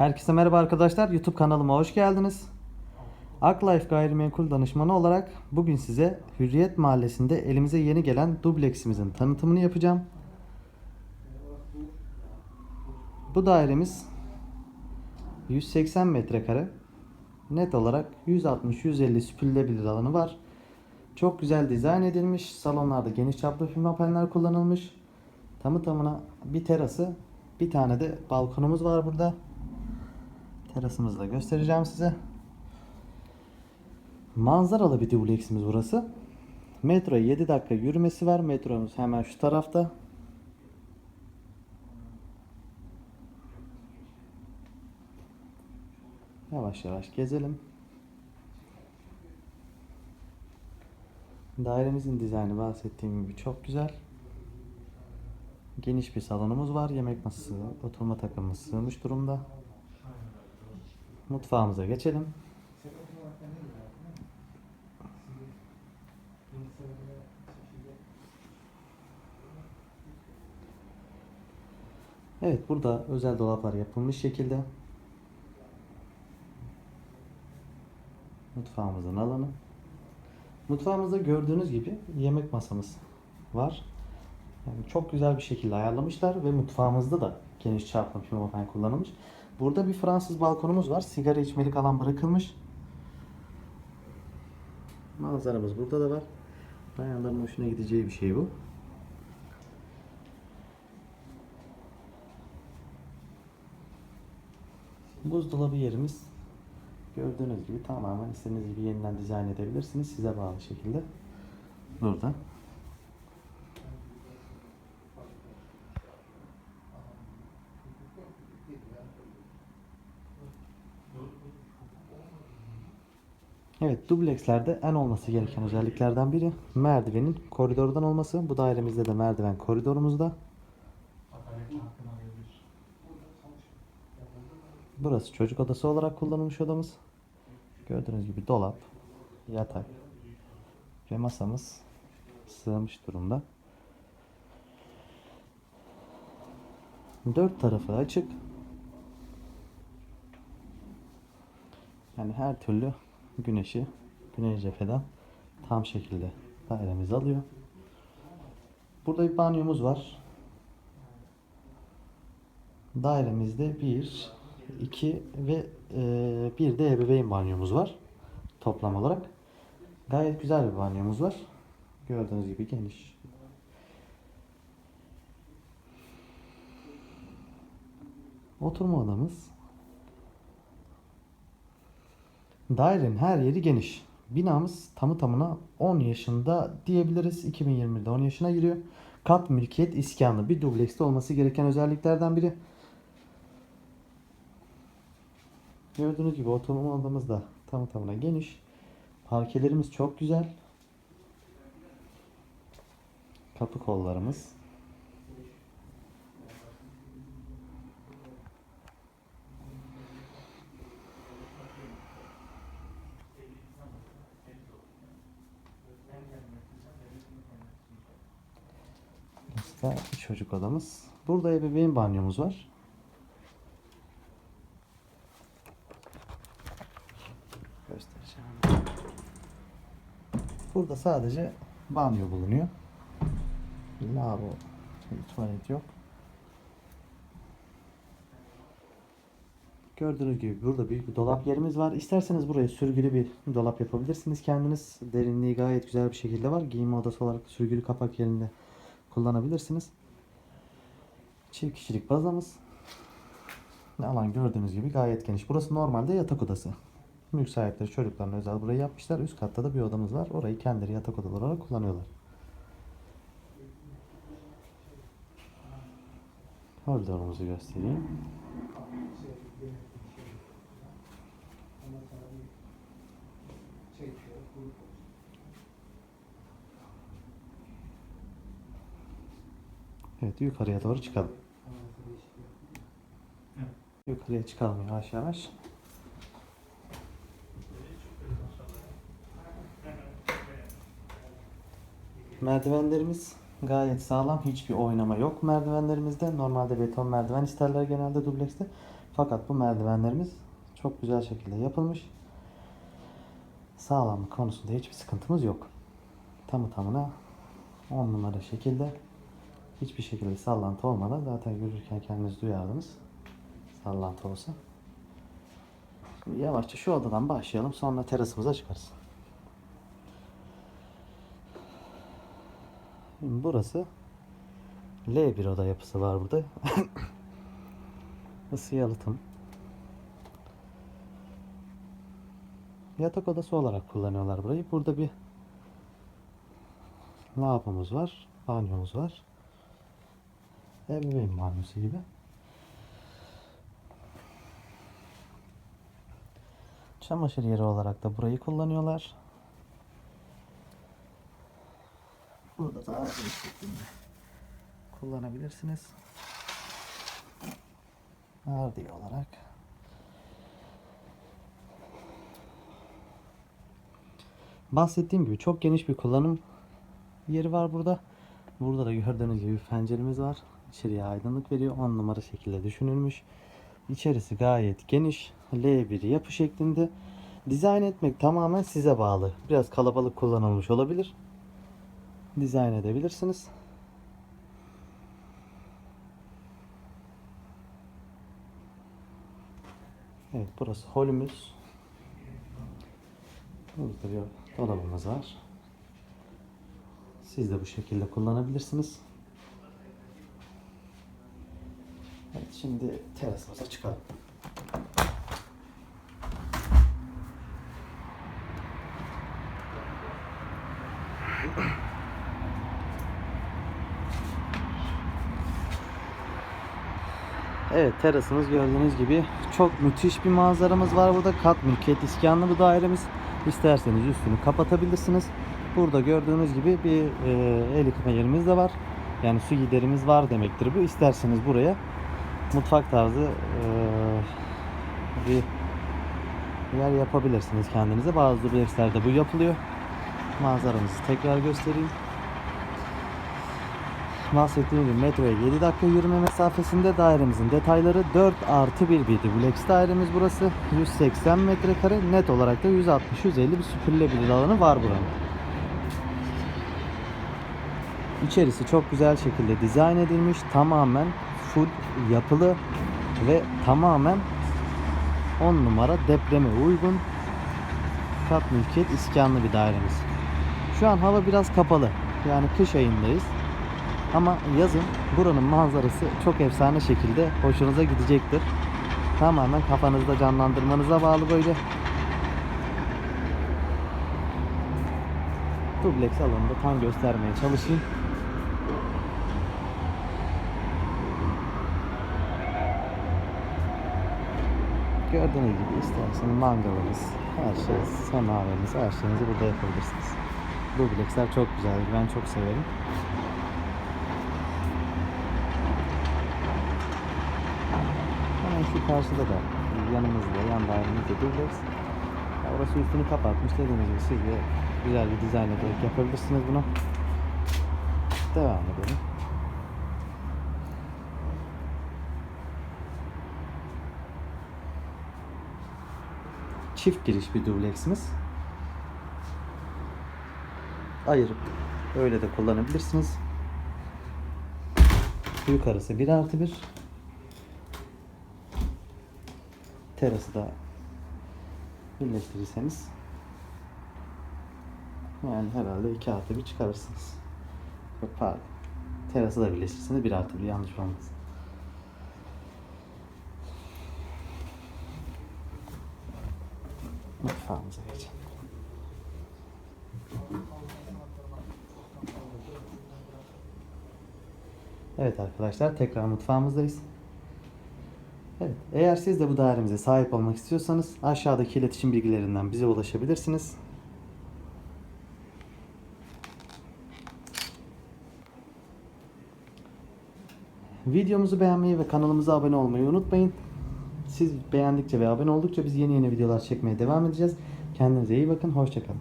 Herkese merhaba arkadaşlar. YouTube kanalıma hoş geldiniz. Aklife Gayrimenkul Danışmanı olarak bugün size Hürriyet Mahallesi'nde elimize yeni gelen dubleksimizin tanıtımını yapacağım. Bu dairemiz 180 metrekare. Net olarak 160-150 süpürülebilir alanı var. Çok güzel dizayn edilmiş. Salonlarda geniş çaplı firma paneller kullanılmış. Tamı tamına bir terası, bir tane de balkonumuz var burada. Terasımızı da göstereceğim size. Manzaralı bir dubleksimiz burası. Metroya 7 dakika yürümesi var. Metromuz hemen şu tarafta. Yavaş yavaş gezelim. Dairemizin dizaynı bahsettiğim gibi çok güzel. Geniş bir salonumuz var. Yemek masası, oturma takımımız sığmış durumda. Mutfağımıza geçelim. Evet burada özel dolaplar yapılmış şekilde. Mutfağımızın alanı. Mutfağımızda gördüğünüz gibi yemek masamız var. Yani çok güzel bir şekilde ayarlamışlar ve mutfağımızda da geniş çaplı pimapen kullanılmış. Burada bir Fransız balkonumuz var. Sigara içmelik alan bırakılmış. Manzaramız burada da var. Bayanların hoşuna gideceği bir şey bu. Buzdolabı yerimiz gördüğünüz gibi tamamen istediğiniz gibi yeniden dizayn edebilirsiniz. Size bağlı şekilde. Burada. Evet, dublekslerde en olması gereken özelliklerden biri merdivenin koridordan olması. Bu dairemizde de merdiven koridorumuzda. Burası çocuk odası olarak kullanılmış odamız. Gördüğünüz gibi dolap, yatak ve masamız sığmış durumda. Dört tarafı açık. Yani her türlü güneşi güneş cepheden tam şekilde dairemiz alıyor. Burada bir banyomuz var. Dairemizde bir, iki ve e, bir de ebeveyn banyomuz var. Toplam olarak. Gayet güzel bir banyomuz var. Gördüğünüz gibi geniş. Oturma odamız. Dairenin her yeri geniş. Binamız tamı tamına 10 yaşında diyebiliriz. 2020'de 10 yaşına giriyor. Kat mülkiyet iskanlı bir dublekste olması gereken özelliklerden biri. Gördüğünüz gibi oturma odamız da tamı tamına geniş. Parkelerimiz çok güzel. Kapı kollarımız. Burası da çocuk odamız. Burada ebeveyn banyomuz var. Burada sadece banyo bulunuyor. Lavabo, bir tuvalet yok. Gördüğünüz gibi burada büyük bir dolap yerimiz var. İsterseniz buraya sürgülü bir dolap yapabilirsiniz kendiniz. Derinliği gayet güzel bir şekilde var. Giyinme odası olarak sürgülü kapak yerinde kullanabilirsiniz. Çift kişilik bazamız. Alan gördüğünüz gibi gayet geniş. Burası normalde yatak odası. Mülk sahipleri çocuklarına özel burayı yapmışlar. Üst katta da bir odamız var. Orayı kendileri yatak odaları olarak kullanıyorlar. Koridorumuzu göstereyim. Evet yukarıya doğru çıkalım. Yukarıya çıkalım yavaş yavaş. Merdivenlerimiz gayet sağlam. Hiçbir oynama yok merdivenlerimizde. Normalde beton merdiven isterler genelde dublekste. Fakat bu merdivenlerimiz çok güzel şekilde yapılmış. Sağlamlık konusunda hiçbir sıkıntımız yok. Tamı tamına 10 numara şekilde hiçbir şekilde sallantı olmadan zaten yürürken kendiniz duyardınız. Sallantı olsa. Şimdi yavaşça şu odadan başlayalım sonra terasımıza çıkarız. Şimdi burası L1 oda yapısı var burada. Isı yalıtım. Yatak odası olarak kullanıyorlar burayı. Burada bir lavabomuz var. Banyomuz var. Ebeveyn banyosu gibi. Çamaşır yeri olarak da burayı kullanıyorlar. Burada da kullanabilirsiniz. Ardiye olarak. Bahsettiğim gibi çok geniş bir kullanım yeri var burada. Burada da gördüğünüz gibi penceremiz var. İçeriye aydınlık veriyor. 10 numara şekilde düşünülmüş. İçerisi gayet geniş. L1 yapı şeklinde. Dizayn etmek tamamen size bağlı. Biraz kalabalık kullanılmış olabilir. Dizayn edebilirsiniz. Evet burası holümüz. Burada bir dolabımız var. Siz de bu şekilde kullanabilirsiniz. Şimdi terasımıza çıkalım. Evet terasımız gördüğünüz gibi çok müthiş bir manzaramız var burada. Kat mülkiyet iskanlı bu dairemiz. İsterseniz üstünü kapatabilirsiniz. Burada gördüğünüz gibi bir e, el yıkama yerimiz de var. Yani su giderimiz var demektir bu. İsterseniz buraya mutfak tarzı bir yer yapabilirsiniz kendinize. Bazı dublekslerde bu yapılıyor. Manzaramızı tekrar göstereyim. Bahsettiğim gibi metroya 7 dakika yürüme mesafesinde dairemizin detayları 4 artı 1 bir dubleks dairemiz burası. 180 metrekare net olarak da 160-150 bir süpürülebilir alanı var buranın. İçerisi çok güzel şekilde dizayn edilmiş. Tamamen full yapılı ve tamamen 10 numara depreme uygun kat mülkiyet iskanlı bir dairemiz. Şu an hava biraz kapalı. Yani kış ayındayız. Ama yazın buranın manzarası çok efsane şekilde hoşunuza gidecektir. Tamamen kafanızda canlandırmanıza bağlı böyle. Dubleks alanında tam göstermeye çalışayım. Gördüğünüz gibi isterseniz mangalınız, her şey, semaveniz, her şeyinizi burada yapabilirsiniz. Dubleksler çok güzel, ben çok severim. Hemen şu karşıda da yanımızda, yan dairemizde dubleks. Ya orası üstünü kapatmış dediğimiz gibi siz de güzel bir dizayn ederek yapabilirsiniz bunu. Devam edelim. Çift giriş bir dubleksimiz. Ayırıp öyle de kullanabilirsiniz. Yukarısı 1 artı 1. Terası da birleştirirseniz yani herhalde 2 artı 1 çıkarırsınız. Yok pardon. Terası da birleştirirseniz 1 artı 1 yanlış olmaz. Mutfağımıza geçelim. Evet arkadaşlar tekrar mutfağımızdayız. Evet, eğer siz de bu dairemize sahip olmak istiyorsanız aşağıdaki iletişim bilgilerinden bize ulaşabilirsiniz. Videomuzu beğenmeyi ve kanalımıza abone olmayı unutmayın. Siz beğendikçe ve abone oldukça biz yeni yeni videolar çekmeye devam edeceğiz. Kendinize iyi bakın, hoşçakalın.